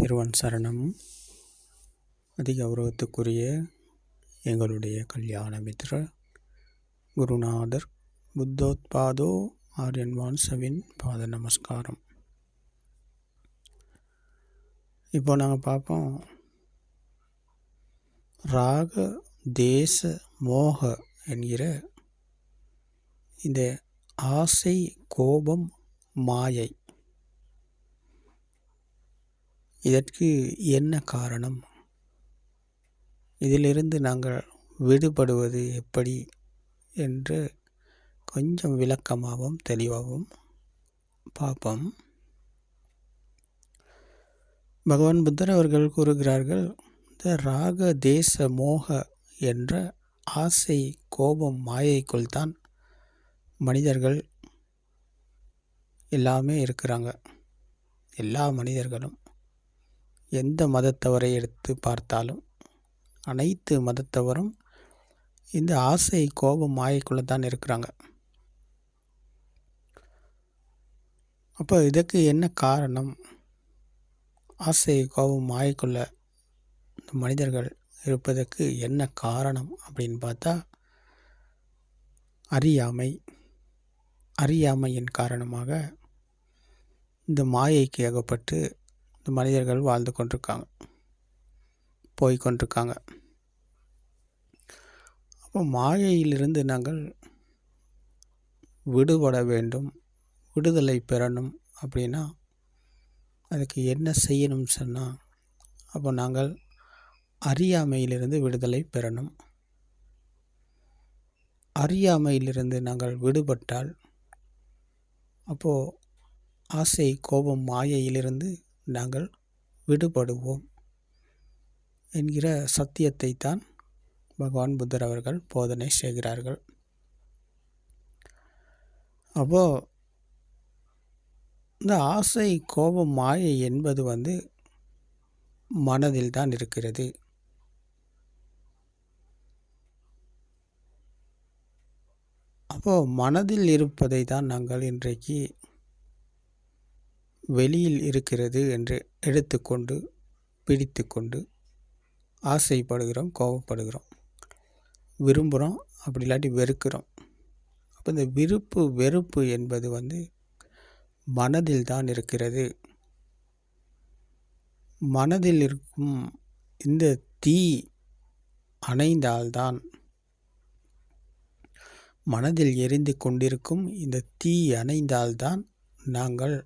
திருவன் சரணம். அதிகௌரவத்துக்குரிய எங்களுடைய கல்யாண மித்ர குருநாதர் புத்தோத்பாதோ ஆரியன் வான்சவின் பாத நமஸ்காரம். இப்போ நாங்கள் பார்ப்போம். ராக தேச மோக என்கிற இந்த ஆசை கோபம் மாயை இதற்கு என்ன காரணம்? இதிலிருந்து நாங்கள் விடுபடுவது எப்படி? என்று கொஞ்சம் விளக்கமாகவும் தெளிவாகவும் பார்ப்போம். பகவான் புத்தர் அவர்கள் கூறுகிறார்கள் இந்த ராக தேச மோக என்ற ஆசை கோபம் மாயைக்குள் தான் மனிதர்கள் எல்லாமே இருக்கிறாங்க. எல்லா மனிதர்களும் எந்த மதத்தவரை எடுத்து பார்த்தாலும் அனைத்து மதத்தவரும் இந்த ஆசை கோபம் மாயைக்குள்ளே தான் இருக்கிறாங்க. அப்போ இதுக்கு என்ன காரணம்? ஆசை கோபம் மாயைக்குள்ள இந்த மனிதர்கள் இருப்பதற்கு என்ன காரணம் அப்படின்னு பார்த்தா அறியாமை. அறியாமையின் காரணமாக இந்த மாயைக்கு அகப்பட்டு இந்த மனிதர்கள் வாழ்ந்து கொண்டிருக்காங்க. போய்கொண்டிருக்காங்க அப்போ மாயையிலிருந்து நாங்கள் விடுபட வேண்டும். விடுதலை பெறணும் அப்படின்னா அதுக்கு என்ன செய்யணும்னு சொன்னால் அப்போ நாங்கள் அறியாமையிலிருந்து விடுதலை பெறணும். அறியாமையிலிருந்து நாங்கள் விடுபட்டால் அப்போது ஆசை கோபம் மாயையிலிருந்து நாங்கள் விடுபடுவோம் என்கிற சத்தியத்தை தான் பகவான் புத்தர் அவர்கள் போதனை செய்கிறார்கள். அப்போ இந்த ஆசை கோபம் மாயை என்பது வந்து மனதில் தான் இருக்கிறது. அப்போது மனதில் இருப்பதை தான் நாங்கள் இன்றைக்கு வெளியில் இருக்கிறது என்று எடுத்துக்கொண்டு பிடித்துக்கொண்டு ஆசைப்படுகிறோம் கோபப்படுகிறோம். விரும்புகிறோம் அப்படி இல்லாட்டி வெறுக்கிறோம். அப்போ இந்த விருப்பு வெறுப்பு என்பது வந்து மனதில் தான் இருக்கிறது. மனதில் இருக்கும் இந்த தீ அணைந்தால்தான் மனதில் எரிந்து கொண்டிருக்கும் இந்த தீ அணைந்தால்தான் நாங்கள்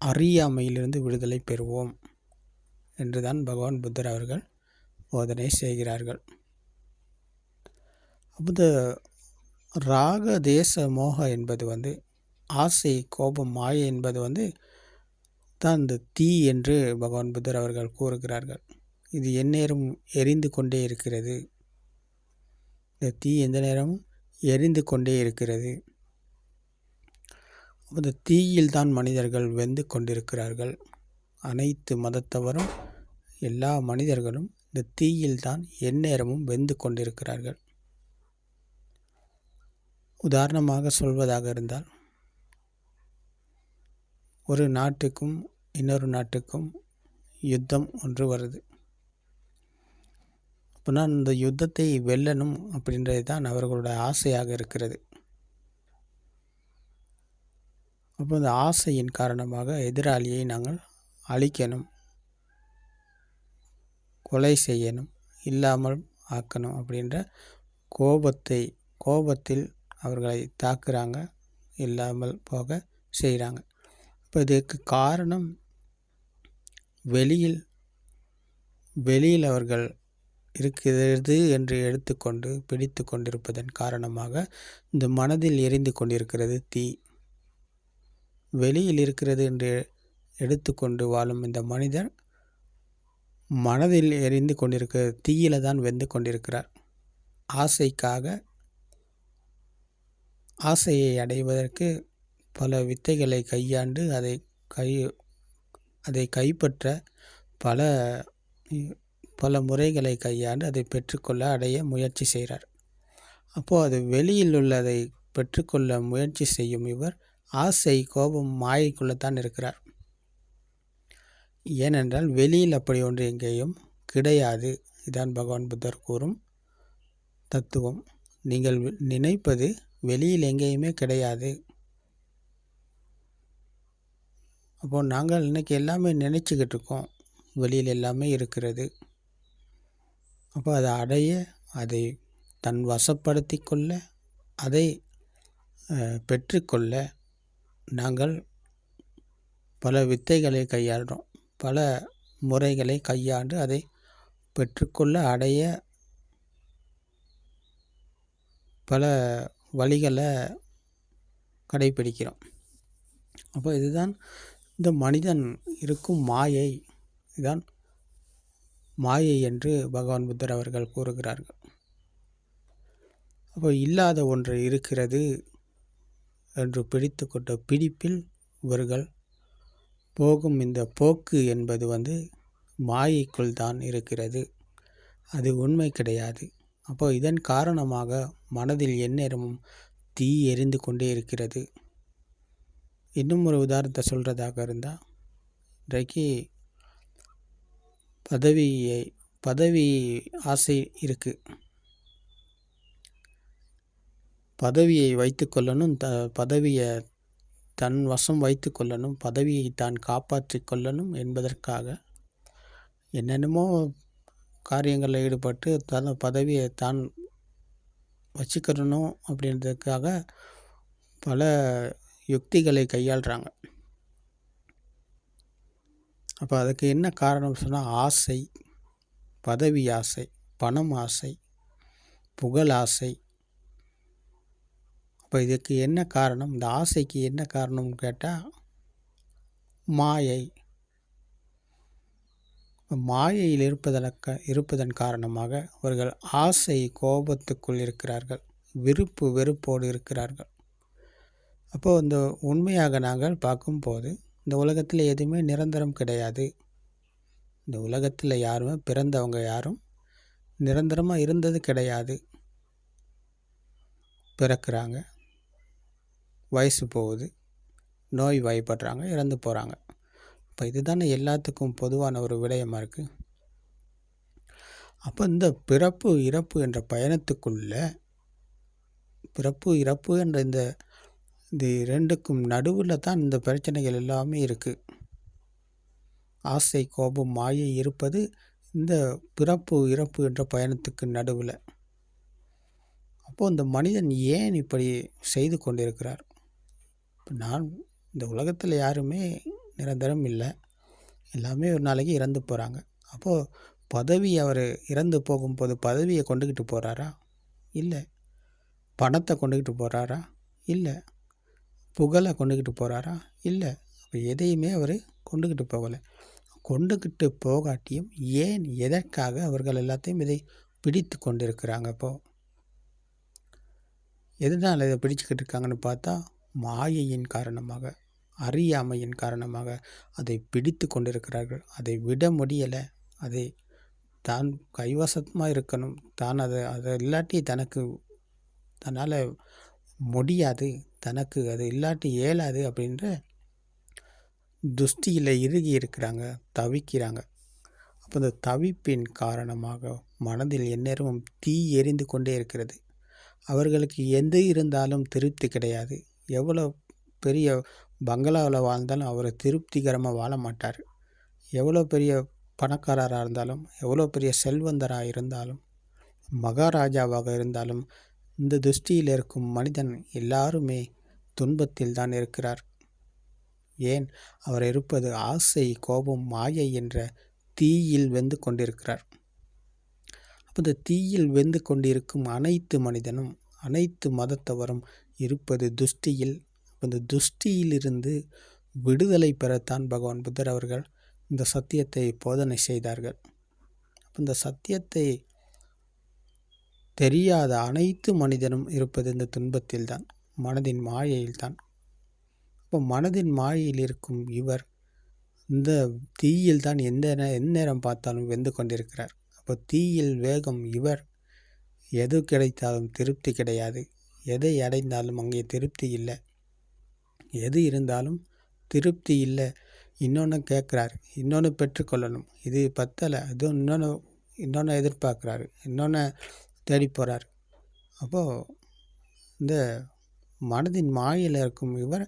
அறியாமையிலிருந்து விடுதலை பெறுவோம் என்றுதான் பகவான் புத்தர் அவர்கள் போதனை செய்கிறார்கள். அப்போ ராக தேச மோக என்பது வந்து ஆசை கோபம் மாய என்பது வந்து தான் இந்த தீ என்று பகவான் புத்தர் அவர்கள் கூறுகிறார்கள். இது எந்நேரம் எரிந்து கொண்டே இருக்கிறது. இந்த தீ எந்த நேரமும் எரிந்து கொண்டே இருக்கிறது. அந்த தீயில்தான் மனிதர்கள் வெந்து கொண்டிருக்கிறார்கள். அனைத்து மதத்தவரும் எல்லா மனிதர்களும் இந்த தீயில்தான் எந்நேரமும் வெந்து கொண்டிருக்கிறார்கள். உதாரணமாக சொல்வதாக இருந்தால் ஒரு நாட்டுக்கும் இன்னொரு நாட்டுக்கும் யுத்தம் ஒன்று வருது. அப்படின்னா இந்த யுத்தத்தை வெல்லணும் அப்படின்றது தான் அவர்களோட ஆசையாக இருக்கிறது. அப்போ இந்த ஆசையின் காரணமாக எதிராளியை நாங்கள் அழிக்கணும் கொலை செய்யணும் இல்லாமல் ஆக்கணும் அப்படின்ற கோபத்தை கோபத்தில் அவர்களை தாக்குறாங்க இல்லாமல் போக செய்கிறாங்க இப்போ இதுக்கு காரணம் வெளியில் வெளியில் அவர்கள் இருக்கிறது என்று எடுத்துக்கொண்டு பிடித்து கொண்டிருப்பதன் காரணமாக இந்த மனதில் எரிந்து கொண்டிருக்கிறது தீ. வெளியில் இருக்கிறது என்று எடுத்துக்கொண்டு வாழும் இந்த மனிதர் மனதில் எரிந்து கொண்டிருக்க தீயில தான் வெந்து கொண்டிருக்கிறார். ஆசைக்காக ஆசையை அடைவதற்கு பல வித்தைகளை கையாண்டு அதை கை அதை கைப்பற்ற பல பல முறைகளை கையாண்டு அதை பெற்றுக்கொள்ள அடைய முயற்சி செய்கிறார். அப்போது அது வெளியில் உள்ளதை பெற்றுக்கொள்ள முயற்சி செய்யும் இவர் ஆசை கோபம் மாயைக்குள்ளே தான் இருக்கிறார். ஏனென்றால் வெளியில் அப்படி ஒன்று எங்கேயும் கிடையாது இதான் பகவான் புத்தர் கூறும் தத்துவம். நீங்கள் நினைப்பது வெளியில் எங்கேயுமே கிடையாது. அப்போ நாங்கள் இன்றைக்கி எல்லாமே நினச்சிக்கிட்டு இருக்கோம் வெளியில் எல்லாமே இருக்கிறது. அப்போ அதை அடைய அதை தன் வசப்படுத்தி கொள்ள அதை பெற்றுக்கொள்ள நாங்கள் பல வித்தைகளை கையாளுறோம் பல முறைகளை கையாண்டு அதை பெற்றுக்கொள்ள அடைய பல வழிகளை கடைப்பிடிக்கிறோம். அப்போ இதுதான் இந்த மனிதன் இருக்கும் மாயை. இதுதான் மாயை என்று பகவான் புத்தர் அவர்கள் கூறுகிறார்கள். அப்போ இல்லாத ஒன்று இருக்கிறது. என்று பிடித்து கொண்ட பிடிப்பில் இவர்கள் போகும் இந்த போக்கு என்பது வந்து மாயைக்குள் தான் இருக்கிறது. அது உண்மை கிடையாது. அப்போ இதன் காரணமாக மனதில் எந்நேரமும் தீ எரிந்து கொண்டே இருக்கிறது. இன்னும் ஒரு உதாரணத்தை சொல்கிறதாக இருந்தால் இன்றைக்கு பதவியை பதவி ஆசை இருக்குது பதவியை வைத்து கொள்ளணும் த பதவியை தன் வசம் வைத்து கொள்ளணும் பதவியை தான் காப்பாற்றி கொள்ளணும் என்பதற்காக என்னென்னமோ காரியங்களில் ஈடுபட்டு தன் பதவியை தான் வச்சுக்கிறணும் அப்படின்றதுக்காக பல யுக்திகளை கையாளுறாங்க. அப்போ அதுக்கு என்ன காரணம் சொன்னால் ஆசை பதவி ஆசை பணம் ஆசை புகழ் ஆசை அப்போ இதுக்கு என்ன காரணம்? இந்த ஆசைக்கு என்ன காரணம்னு கேட்டால் மாயை. மாயையில் இருப்பதற்கு இருப்பதன் காரணமாக அவர்கள் ஆசை கோபத்துக்குள் இருக்கிறார்கள். விருப்பு வெறுப்போடு இருக்கிறார்கள். அப்போது இந்த உண்மையாக நாங்கள் பார்க்கும்போது இந்த உலகத்தில் எதுவுமே நிரந்தரம் கிடையாது. இந்த உலகத்தில் யாருமே பிறந்தவங்க யாரும் நிரந்தரமாக இருந்தது கிடையாது. பிறக்கிறாங்க. வயசு போகுது. நோய் வாய்ப்படுறாங்க இறந்து போகிறாங்க இப்போ இதுதானே எல்லாத்துக்கும் பொதுவான ஒரு விடயமாக இருக்குது அப்போ இந்த பிறப்பு இறப்பு என்ற பயணத்துக்குள்ள பிறப்பு இறப்பு என்ற இந்த இது ரெண்டுக்கும் நடுவில் தான் இந்த பிரச்சனைகள் எல்லாமே இருக்குது ஆசை கோபம் மாயை இருப்பது இந்த பிறப்பு இறப்பு என்ற பயணத்துக்கு நடுவில். அப்போது இந்த மனிதன் ஏன் இப்படி செய்து கொண்டிருக்கிறார்? இப்போ நான் இந்த உலகத்தில் யாருமே நிரந்தரம் இல்லை. எல்லாமே ஒரு நாளைக்கு இறந்து போகிறாங்க அப்போது பதவி அவர் இறந்து போகும்போது பதவியை கொண்டுக்கிட்டு போகிறாரா இல்லை. பணத்தை கொண்டுக்கிட்டு போகிறாரா இல்லை. புகழை கொண்டுக்கிட்டு போகிறாரா இல்லை. அப்போ எதையுமே அவர் கொண்டுக்கிட்டு போகலை. கொண்டுக்கிட்டு போகாட்டியும் ஏன் எதற்காக அவர்கள் எல்லாத்தையும் இதை பிடித்து கொண்டு இருக்கிறாங்க இப்போது எதனால் இதை பிடிச்சிக்கிட்டு இருக்காங்கன்னு பார்த்தா மாயையின் காரணமாக அறியாமையின் காரணமாக அதை பிடித்து கொண்டிருக்கிறார்கள். அதை விட முடியலை. அதை தான் கைவசமாக இருக்கணும். தான் அதை அதை இல்லாட்டி தனக்கு தன்னால் முடியாது. தனக்கு அது இல்லாட்டி இயலாது அப்படின்ற துஷ்டியில் இறுகி இருக்கிறாங்க தவிக்கிறாங்க. அப்போ இந்த தவிப்பின் காரணமாக மனதில் எந்நேரமும் தீ எரிந்து கொண்டே இருக்கிறது. அவர்களுக்கு எது இருந்தாலும் திருப்தி கிடையாது. எவ்வளோ பெரிய பங்களாவில் வாழ்ந்தாலும் அவர் திருப்திகரமாக வாழ மாட்டார். எவ்வளோ பெரிய பணக்காரராக இருந்தாலும் எவ்வளோ பெரிய செல்வந்தராக இருந்தாலும் மகாராஜாவாக இருந்தாலும் இந்த துஷ்டியில் இருக்கும் மனிதன் எல்லாருமே துன்பத்தில் தான் இருக்கிறார். ஏன்? அவர் இருப்பது ஆசை கோபம் மாயை என்ற தீயில் வெந்து கொண்டிருக்கிறார். அப்போ இந்த தீயில் வெந்து கொண்டிருக்கும் அனைத்து மனிதனும் அனைத்து மதத்தவரும் இருப்பது துஷ்டியில் அந்த துஷ்டியிலிருந்து விடுதலை பெறத்தான் பகவான் புத்தர் அவர்கள் இந்த சத்தியத்தை போதனை செய்தார்கள். இந்த சத்தியத்தை தெரியாத அனைத்து மனிதனும் இருப்பது இந்த துன்பத்தில்தான் மனதின் மாயையில்தான். இப்போ மனதின் மாயையில் இருக்கும் இவர் இந்த தீயில் தான் எந்த எந்நேரம் பார்த்தாலும் வெந்து கொண்டிருக்கிறார். அப்போ தீயில் வேகம் இவர் எது கிடைத்தாலும் திருப்தி கிடையாது. எதை அடைந்தாலும் அங்கே திருப்தி இல்லை. எது இருந்தாலும் திருப்தி இல்லை. இன்னொன்று கேட்குறாரு. இன்னொன்று பெற்றுக்கொள்ளணும் இது பத்தலை. இதுவும் இன்னொன்று இன்னொன்று எதிர்பார்க்குறாரு. இன்னொன்று தேடி போகிறார் அப்போது இந்த மனதின் மாயில் இருக்கும் இவர்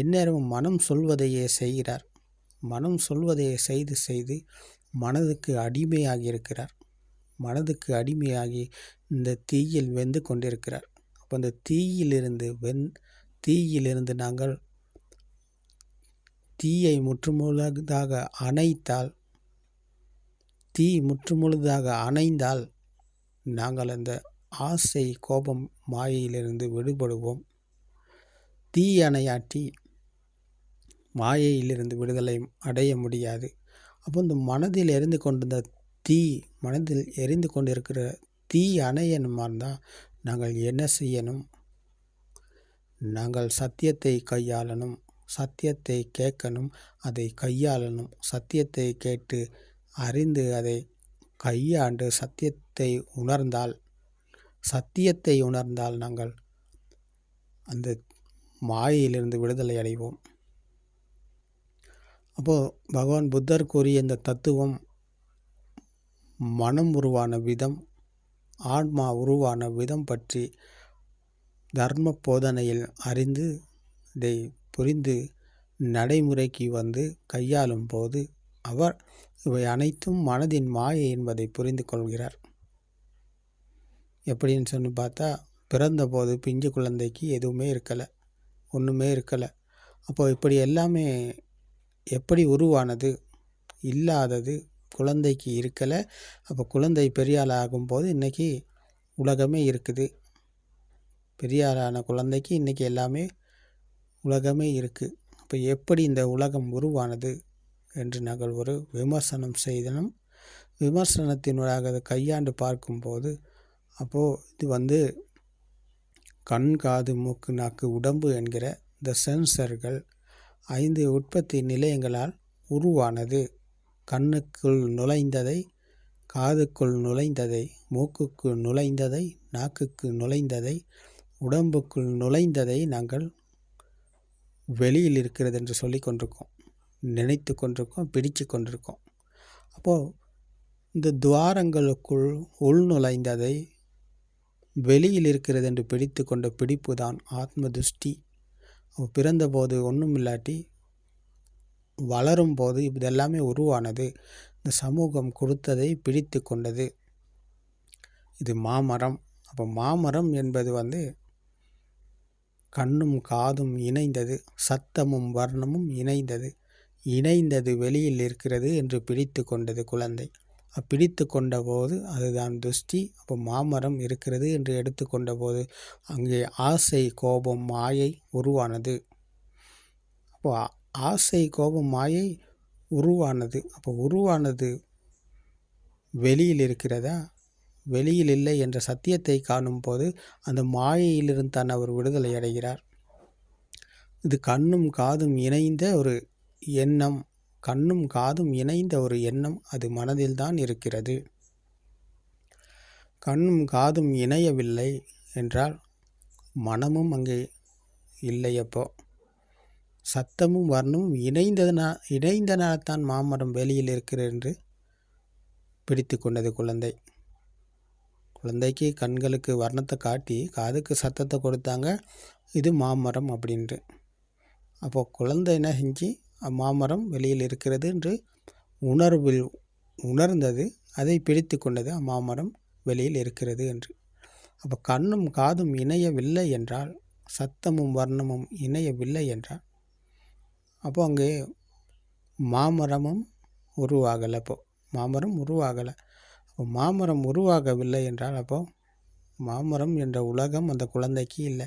எந்நேரமும் மனம் சொல்வதையே செய்கிறார். மனம் சொல்வதையே செய்து செய்து மனதுக்கு அடிமையாகி இருக்கிறார். மனதுக்கு அடிமையாகி இந்த தீயில் வெந்து கொண்டிருக்கிறார். அப்போ அந்த தீயிலிருந்து வெண் தீயிலிருந்து நாங்கள் தீயை முற்றுமுழுதாக அணைத்தால் தீ முற்றுமுழுதாக அணைந்தால் நாங்கள் அந்த ஆசை கோபம் மாயையிலிருந்து விடுபடுவோம். தீ அணையாட்டி மாயையிலிருந்து விடுதலை அடைய முடியாது. அப்போ இந்த மனதில் எரிந்து கொண்டிருந்த தீ மனதில் எரிந்து கொண்டிருக்கிற தீ அணையணுமா இருந்தால் நாங்கள் என்ன செய்யணும்? நாங்கள் சத்தியத்தை கையாளணும் சத்தியத்தை கேட்கணும் அதை கையாளணும். சத்தியத்தை கேட்டு அறிந்து அதை கையாண்டு சத்தியத்தை உணர்ந்தால் சத்தியத்தை உணர்ந்தால் நாங்கள் அந்த மாயையிலிருந்து விடுதலை அடைவோம். அப்போது பகவான் புத்தர் கூறிய இந்த தத்துவம் மனம் உருவான விதம் ஆன்மா உருவான விதம் பற்றி தர்ம போதனையில் அறிந்து இதை புரிந்து நடைமுறைக்கு வந்து கையாளும் போது அவர் இவை அனைத்தும் மனதின் மாயை என்பதை புரிந்து கொள்கிறார். எப்படின்னு சொல்லி பார்த்தா பிறந்தபோது பிஞ்சு குழந்தைக்கு எதுவுமே இருக்கலை ஒன்றுமே இருக்கலை. அப்போது இப்படி எல்லாமே எப்படி உருவானது இல்லாதது குழந்தைக்கு இருக்கலை. அப்போ குழந்தை பெரியாள் ஆகும்போது இன்றைக்கி உலகமே இருக்குது. பெரியாளான குழந்தைக்கு இன்றைக்கி எல்லாமே உலகமே இருக்குது அப்போ எப்படி இந்த உலகம் உருவானது என்று நாங்கள் ஒரு விமர்சனம் செய்தனும். விமர்சனத்தினூடாக அதை கையாண்டு பார்க்கும்போது அப்போது இது வந்து கண் காது மூக்கு நாக்கு உடம்பு என்கிற இந்த சென்சர்கள் ஐந்து உற்பத்தி நிலையங்களால் உருவானது. கண்ணுக்குள் நுழைந்ததை காதுக்குள் நுழைந்ததை மூக்குக்குள் நுழைந்ததை நாக்குக்கு நுழைந்ததை உடம்புக்குள் நுழைந்ததை நாங்கள் வெளியில் இருக்கிறது என்று சொல்லி கொண்டிருக்கோம். நினைத்து கொண்டிருக்கோம் பிடிச்சு கொண்டிருக்கோம். அப்போது இந்த துவாரங்களுக்குள் உள் நுழைந்ததை வெளியில் இருக்கிறது என்று பிடித்து கொண்ட பிடிப்பு தான் ஆத்ம துஷ்டி பிறந்தபோது ஒன்றும் இல்லாட்டி வளரும் போது இதெல்லாமே உருவானது. இந்த சமூகம் கொடுத்ததை பிடித்து கொண்டது. இது மாமரம். அப்போ மாமரம் என்பது வந்து கண்ணும் காதும் இணைந்தது. சத்தமும் வர்ணமும் இணைந்தது. இணைந்தது வெளியில் இருக்கிறது என்று பிடித்து கொண்டது குழந்தை. பிடித்து கொண்ட போது அதுதான் துஷ்டி. அப்போ மாமரம் இருக்கிறது என்று எடுத்துக்கொண்ட போது அங்கே ஆசை கோபம் மாயை உருவானது. அப்போ ஆசை கோபம் மாயை உருவானது. அப்போ உருவானது வெளியில் இருக்கிறதா வெளியில் இல்லை என்ற சத்தியத்தை காணும் போது அந்த மாயையிலிருந்து தான் அவர் விடுதலை அடைகிறார். இது கண்ணும் காதும் இணைந்த ஒரு எண்ணம். கண்ணும் காதும் இணைந்த ஒரு எண்ணம். அது மனதில் தான் இருக்கிறது. கண்ணும் காதும் இணையவில்லை என்றால் மனமும் அங்கே இல்லை அப்போ. சத்தமும் வர்ணமும் இணைந்ததனா இணைந்தனால்தான் மாமரம் வெளியில் இருக்கிறது என்று பிடித்து கொண்டது குழந்தை. குழந்தைக்கு கண்களுக்கு வர்ணத்தை காட்டி காதுக்கு சத்தத்தை கொடுத்தாங்க இது மாமரம் அப்படின்ட்டு அப்போது குழந்தை என்ன செஞ்சு மாமரம் வெளியில் இருக்கிறது என்று உணர்வில் உணர்ந்தது. அதை பிடித்து கொண்டது மாமரம் வெளியில் இருக்கிறது என்று. அப்போ கண்ணும் காதும் இணையவில்லை என்றால் சத்தமும் வர்ணமும் இணையவில்லை என்றால் அப்போ அங்கே மாமரமும் உருவாகலை அப்போது மாமரம் உருவாகலை. அப்போ மாமரம் உருவாகவில்லை என்றால் அப்போது மாமரம் என்ற உலகம் அந்த குழந்தைக்கு இல்லை.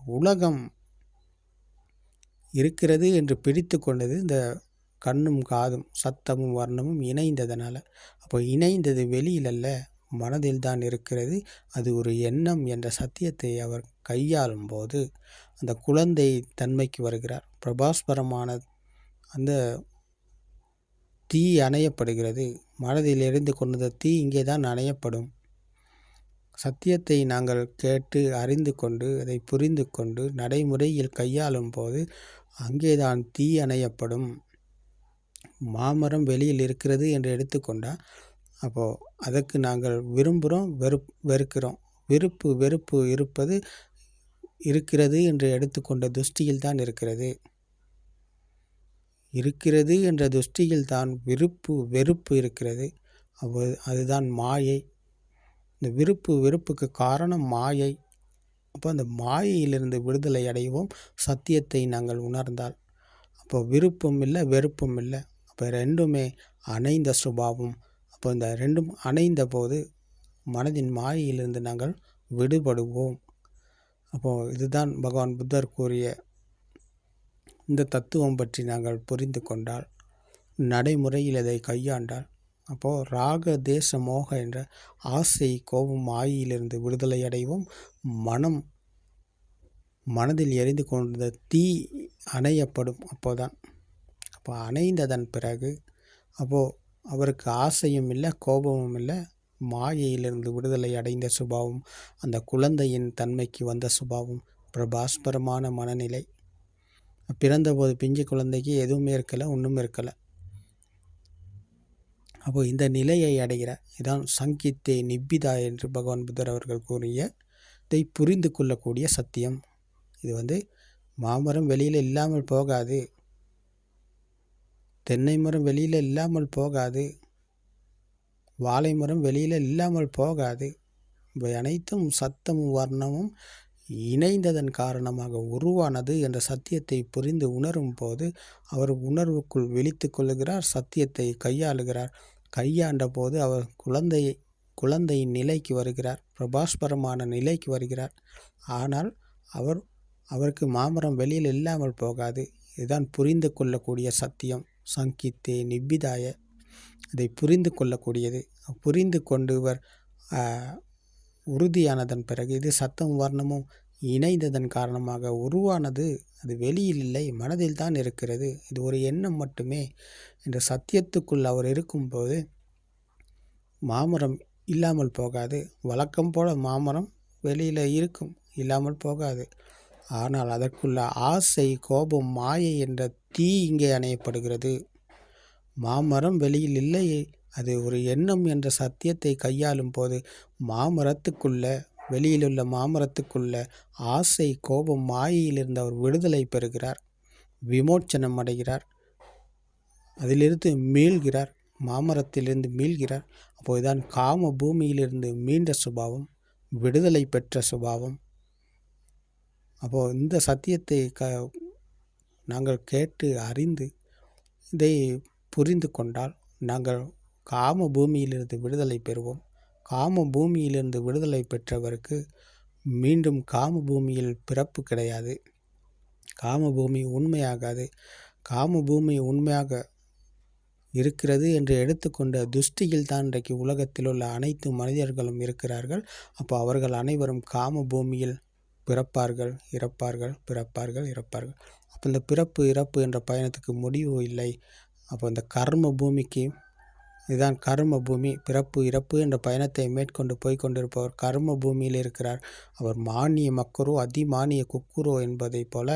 உலகம் இருக்கிறது என்று பிடித்து கொண்டது இந்த கண்ணும் காதும் சத்தமும் வர்ணமும் இணைந்ததனால். அப்போ இணைந்தது வெளியில் அல்ல மனதில் தான் இருக்கிறது. அது ஒரு எண்ணம் என்ற சத்தியத்தை அவர் கையாளும் போது அந்த குழந்தை தன்மைக்கு வருகிறார். பிரபாஸ்பரமான அந்த தீ அணையப்படுகிறது. மனதில் எரிந்து கொண்ட தீ இங்கே தான் அணையப்படும். சத்தியத்தை நாங்கள் கேட்டு அறிந்து கொண்டு அதை புரிந்து கொண்டு நடைமுறையில் கையாளும் போது அங்கேதான் தீ அணையப்படும். மாமரம் வெளியில் இருக்கிறது என்று எடுத்துக்கொண்டால் அப்போது அதற்கு நாங்கள் விரும்புகிறோம் வெறு வெறுக்கிறோம். விருப்பு வெறுப்பு இருப்பது இருக்கிறது என்று எடுத்துக்கொண்ட துஷ்டியில் தான் இருக்கிறது. இருக்கிறது என்ற துஷ்டியில் தான் விருப்பு வெறுப்பு இருக்கிறது. அப்போ அதுதான் மாயை. இந்த விருப்பு வெறுப்புக்கு காரணம் மாயை. அப்போ அந்த மாயையிலிருந்து விடுதலை அடைவோம். சத்தியத்தை நாங்கள் உணர்ந்தால். அப்போ விருப்பம் இல்லை வெறுப்பும் இல்லை. அப்போ ரெண்டுமே அணைந்த சுபாவம். அப்போ இந்த ரெண்டும் அணைந்த போது மனதின் மாயையிலிருந்து நாங்கள் விடுபடுவோம். அப்போது இதுதான் பகவான் புத்தர் கூறிய இந்த தத்துவம் பற்றி நாங்கள் புரிந்து கொண்டால் நடைமுறையில் அதை கையாண்டால் அப்போது ராக தேச மோக என்ற ஆசை கோபம் ஆயிலிருந்து விடுதலை அடைவோம். மனம் மனதில் எரிந்து கொண்ட தீ அணையப்படும் அப்போதான். அப்போ அணைந்ததன் பிறகு அப்போது அவருக்கு ஆசையும் இல்லை கோபமும் இல்லை. மாயையிலிருந்து விடுதலை அடைந்த சுபாவம் அந்த குழந்தையின் தன்மைக்கு வந்த சுபாவம் பிரபாஸ்பரமான மனநிலை. பிறந்தபோது பிஞ்சு குழந்தைக்கு எதுவுமே இருக்கலை ஒன்றும் இருக்கலை. அப்போ இந்த நிலையை அடைகிற இதான் சங்கித்தே நிப்பிதா என்று பகவான் புத்தர் அவர்கள் கூறிய இதை புரிந்து கொள்ளக்கூடிய சத்தியம். இது வந்து மாமரம் வெளியில் இல்லாமல் போகாது. தென்னை மரம் வெளியில் இல்லாமல் போகாது. வாழை மரம் வெளியில் இல்லாமல் போகாது. இவை அனைத்தும் சத்தமும் வர்ணமும் இணைந்ததன் காரணமாக உருவானது என்ற சத்தியத்தை புரிந்து உணரும் போது அவர் உணர்வுக்குள் விழித்து கொள்ளுகிறார் சத்தியத்தை கையாளுகிறார். கையாண்ட போது அவர் குழந்தை குழந்தையின் நிலைக்கு வருகிறார் பிரபாஸ்பரமான நிலைக்கு வருகிறார். ஆனால் அவர் அவருக்கு மாமரம் வெளியில் இல்லாமல் போகாது. இதுதான் புரிந்து கொள்ளக்கூடிய சத்தியம். சங்கித்தே நிப்பிதாய இதை புரிந்து கொள்ளக்கூடியது. புரிந்து கொண்டவர் உறுதியானதன் பிறகு இது சத்தம் வர்ணமும் இணைந்ததன் காரணமாக உருவானது. அது வெளியில் இல்லை மனதில் தான் இருக்கிறது. இது ஒரு எண்ணம் மட்டுமே என்ற சத்தியத்துக்குள் அவர் இருக்கும்போது மாமரம் இல்லாமல் போகாது. வழக்கம் போல மாமரம் வெளியில் இருக்கும் இல்லாமல் போகாது. ஆனால் அதற்குள்ள ஆசை கோபம் மாயை என்ற தீ இங்கே அணையப்படுகிறது. மாமரம் வெளியில் இல்லை. அது ஒரு எண்ணம் என்ற சத்தியத்தை கையாளும் போது மாமரத்துக்குள்ள வெளியிலுள்ள மாமரத்துக்குள்ள ஆசை கோபம் மாயையிலிருந்து அவர் விடுதலை பெறுகிறார். விமோச்சனம் அடைகிறார். அதிலிருந்து மீள்கிறார். மாமரத்திலிருந்து மீள்கிறார். அப்போதுதான் காம பூமியிலிருந்து மீண்ட சுபாவம் விடுதலை பெற்ற சுபாவம். அப்போது இந்த சத்தியத்தை க நாங்கள் கேட்டு அறிந்து இதை புரிந்து கொண்டால் நாங்கள் காம பூமியிலிருந்து விடுதலை பெறுவோம். காம பூமியிலிருந்து விடுதலை பெற்றவருக்கு மீண்டும் காம பூமியில் பிறப்பு கிடையாது. காம பூமி உண்மையாகாது. காம பூமி உண்மையாக இருக்கிறது என்று எடுத்துக்கொண்ட துஷ்டியில் தான் இன்றைக்கு உலகத்தில் உள்ள அனைத்து மனிதர்களும் இருக்கிறார்கள். அப்போ அவர்கள் அனைவரும் காம பூமியில் பிறப்பார்கள். இறப்பார்கள் பிறப்பார்கள் இறப்பார்கள். அப்போ இந்த பிறப்பு இறப்பு என்ற பயணத்துக்கு முடிவு இல்லை. அப்போ இந்த கர்ம பூமிக்கு இதுதான் கர்ம பூமி பிறப்பு இறப்பு என்ற பயணத்தை மேற்கொண்டு போய் கொண்டிருப்பவர் கர்ம பூமியில் இருக்கிறார். அவர் மானிய மக்கரோ அதிமானிய குக்குரோ என்பதைப் போல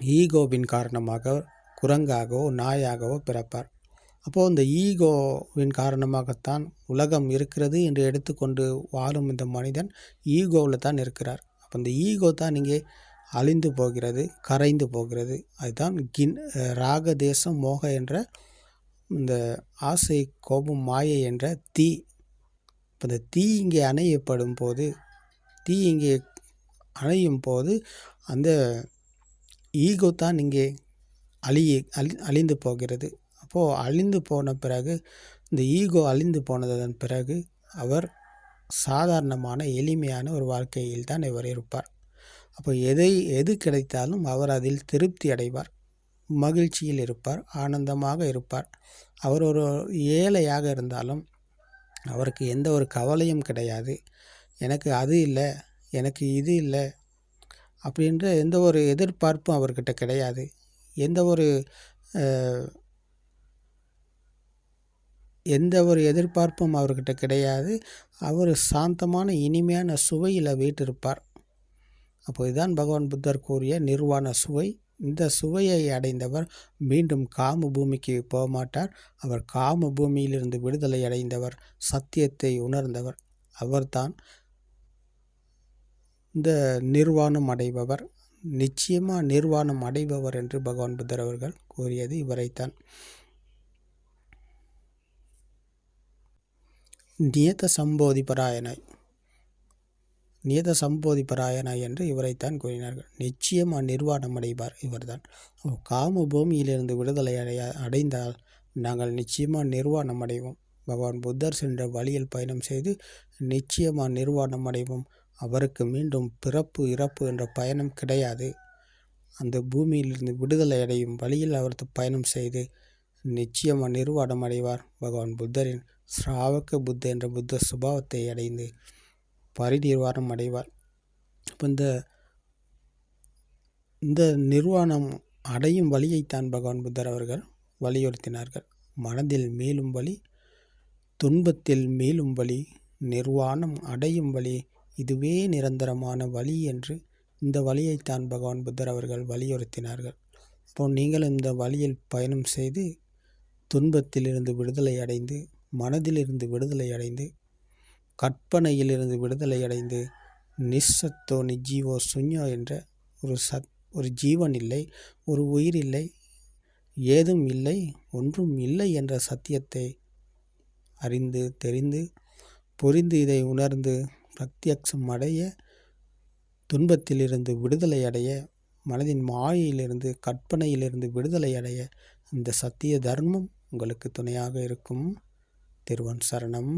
ஈகோவின் காரணமாக குரங்காகவோ நாயாகவோ பிறப்பார். அப்போது இந்த ஈகோவின் காரணமாகத்தான் உலகம் இருக்கிறது என்று எடுத்துக்கொண்டு வாழும் இந்த மனிதன் ஈகோவில் தான் இருக்கிறார். அப்போ இந்த ஈகோ தான் இங்கே அழிந்து போகிறது கரைந்து போகிறது. அதுதான் கின் ராக தேசம் மோக என்ற இந்த ஆசை கோபம் மாயை என்ற தீ. இப்போ இந்த தீ இங்கே அணையப்படும் போது தீ இங்கே அணையும் போது அந்த ஈகோ தான் இங்கே அழிய அழி அழிந்து போகிறது. அப்போது அழிந்து போன பிறகு இந்த ஈகோ அழிந்து போனதன் பிறகு அவர் சாதாரணமான எளிமையான ஒரு வாழ்க்கையில் தான் இவர் இருப்பார். அப்போ எதை எது கிடைத்தாலும் அவர் அதில் திருப்தி அடைவார். மகிழ்ச்சியில் இருப்பார் ஆனந்தமாக இருப்பார். அவர் ஒரு ஏழையாக இருந்தாலும் அவருக்கு எந்த ஒரு கவலையும் கிடையாது. எனக்கு அது இல்லை எனக்கு இது இல்லை அப்படின்ற எந்த ஒரு எதிர்பார்ப்பும் அவர்கிட்ட கிடையாது. எந்த ஒரு எந்த ஒரு எதிர்பார்ப்பும் அவர்கிட்ட கிடையாது. அவர் சாந்தமான இனிமையான சுவையில் வீட்டிருப்பார். அப்போ இதுதான் பகவான் புத்தர் கூறிய நிர்வாண சுவை. இந்த சுவையை அடைந்தவர் மீண்டும் காம பூமிக்கு போக மாட்டார் அவர் காம பூமியிலிருந்து விடுதலை அடைந்தவர் சத்தியத்தை உணர்ந்தவர். அவர்தான் இந்த நிர்வாணம் அடைபவர். நிச்சயமாக நிர்வாணம் அடைபவர் என்று பகவான் புத்தர் அவர்கள் கூறியது இவரைத்தான். நியத சம்போதி பராயணாய் நியத சம்போதிப்பராயனா என்று இவரைத்தான் கூறினார்கள். நிச்சயமாக நிர்வாணம் அடைவார் இவர்தான் காம பூமியிலிருந்து விடுதலை அடைய அடைந்தால் நாங்கள் நிச்சயமாக நிர்வாணம் அடைவோம் பகவான் புத்தர் சென்ற வழியில் பயணம் செய்து நிச்சயமாக நிர்வாணம் அடைவோம் அவருக்கு மீண்டும் பிறப்பு இறப்பு என்ற பயணம் கிடையாது. அந்த பூமியிலிருந்து விடுதலை அடையும் வழியில் அவரது பயணம் செய்து நிச்சயமாக நிர்வாணம் அடைவார் பகவான் புத்தரின் ஸ்ராவக புத்த என்ற புத்த சுபாவத்தை அடைந்து பரிநிர்வாணம் அடைவார். இப்போ இந்த இந்த நிர்வாணம் அடையும் வழியைத்தான் பகவான் புத்தர் அவர்கள் வலியுறுத்தினார்கள். மனதில் மேலும் வழி துன்பத்தில் மேலும் வழி நிர்வாணம் அடையும் வழி இதுவே நிரந்தரமான வழி என்று இந்த வழியைத்தான் பகவான் புத்தர் அவர்கள் வலியுறுத்தினார்கள். இப்போ நீங்கள் இந்த வழியில் பயணம் செய்து துன்பத்திலிருந்து விடுதலை அடைந்து மனதிலிருந்து விடுதலை அடைந்து கற்பனையிலிருந்து விடுதலை அடைந்து நிஸ்ஸத்தோ நிஜீவோ சுஞ்சோ என்ற ஒரு சத் ஒரு ஜீவன் இல்லை ஒரு உயிர் இல்லை ஏதும் இல்லை ஒன்றும் இல்லை என்ற சத்தியத்தை அறிந்து தெரிந்து புரிந்து இதை உணர்ந்து பிரத்யக்ஷம் அடைய துன்பத்திலிருந்து விடுதலை அடைய மனதின் மாயையிலிருந்து கற்பனையிலிருந்து விடுதலை அடைய இந்த சத்திய தர்மம் உங்களுக்கு துணையாக இருக்கும். திருவன் சரணம்.